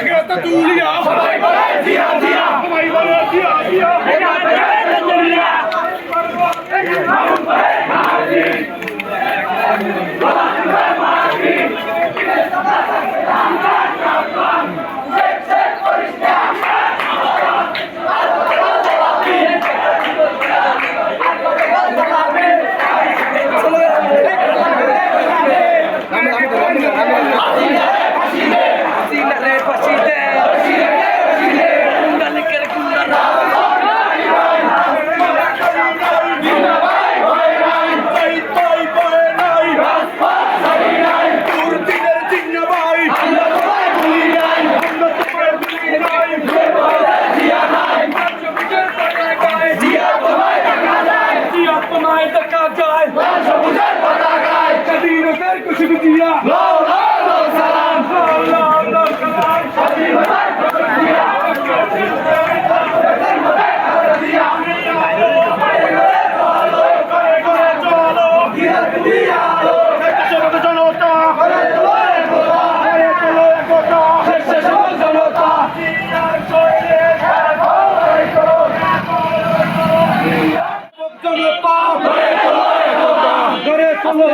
থেকে এত Hallelujah.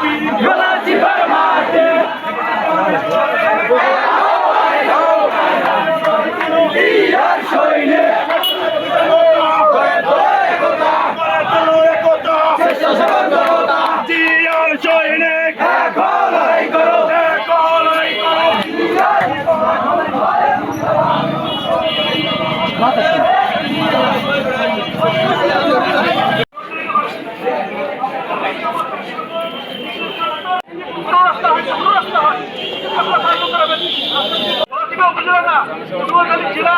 Yeah. জেলা